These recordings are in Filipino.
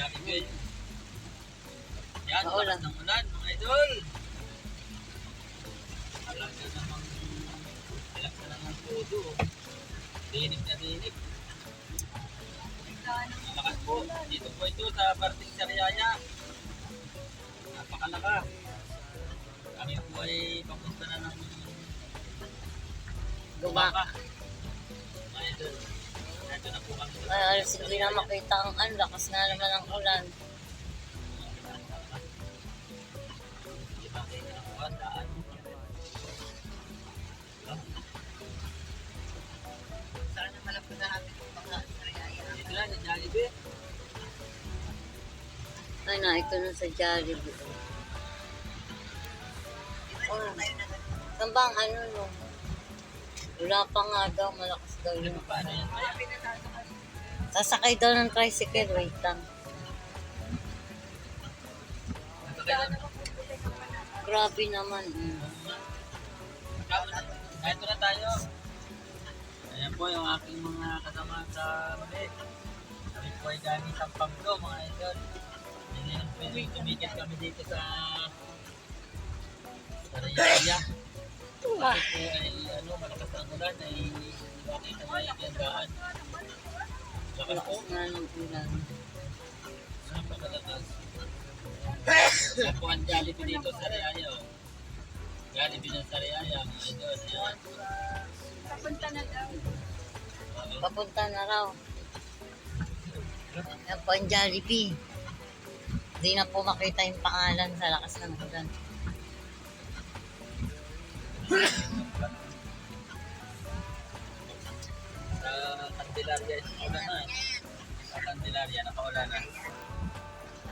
Jollibee. Yan, Maulan. lakas ng ulan, mga idol. Talaga namang alam ka lang ng todo. Dinig na dinig. Malakas po. Dito po ito sa parting Sariaya. Napakalaka. Kami po ay papunta na ng Gumaka. Mga idol. Ito na po kami. Ay, alas hindi na makita ang ang lakas nga naman ng ulan. Sana malapit na mga. Dito lang, yung Jollibee. Ay, na, ito na sa Jollibee. Oh, saan ba ang ano no? Wala pa nga daw, malakas daw Ano yun. pa, paano yan? Malapit na tayo sa Sasakay daw ng tricycle, wait lang. Nagkakailan Grabe naman. Mm. Kahit na tayo. Ayan po yung aking mga kasama sa mali. Kami po ay galing sa Pablo, mga idol. Ngayon po yung tumigil kami dito sa sa Riyaya. Kasi po ay ano, Lakas nga ng ulan. Po ang Jollibee dito sa Riyaya. Oh. Jollibee ng idol. Ayan. Papunta na daw. Papunta na raw. Po ang Jollibee. Hindi na po makita yung pangalan sa lakas ng ulan. Candelaria, ulan na eh. Sa Candelaria, nakaulan na.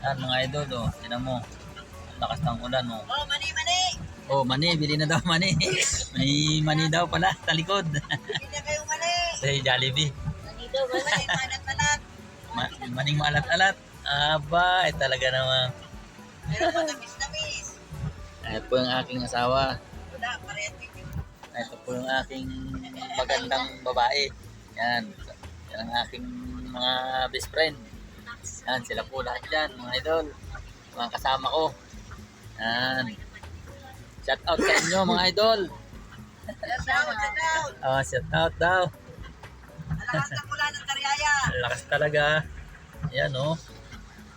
Yan mga idol, oh. Tinan mo. Ang lakas ng ulan, oh. Oh, mani, mani! Oh, mani, bili na daw mani. May mani daw pala sa likod. Hindi na kayo mani! sa Jollibee. Nandito ba Mani, manat-manat! Ma- maning maalat-alat. Aba, eh talaga naman. Pero matamis-tamis. Ito po yung aking asawa. Wala, parehas. Ito po yung aking magandang babae. Yan. Yan ang aking mga best friend. Yan, sila po lahat dyan, mga idol. Mga kasama ko. Yan. Shout out sa inyo, mga idol. Shout out, shout out! Ah, shout out daw. Alakas ng ulan ng Sariaya! Ang Lakas talaga. Yan, oh.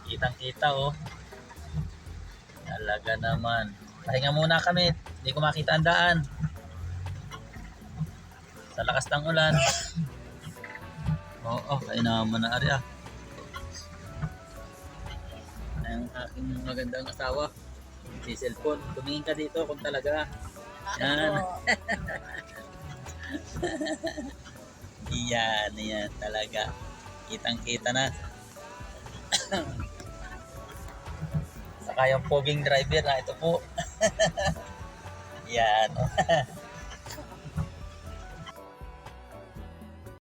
Kitang kita, oh. Talaga naman. Pahinga muna kami. Hindi ko makita ang daan. Sa lakas ng ulan. Oo, oh, kayo naman na ari ah. Ang aking magandang asawa. Si cellphone. Tumingin ka dito kung talaga. Yan. Yan, yan talaga. Kitang kita na. Saka yung poging driver na ito po. yan.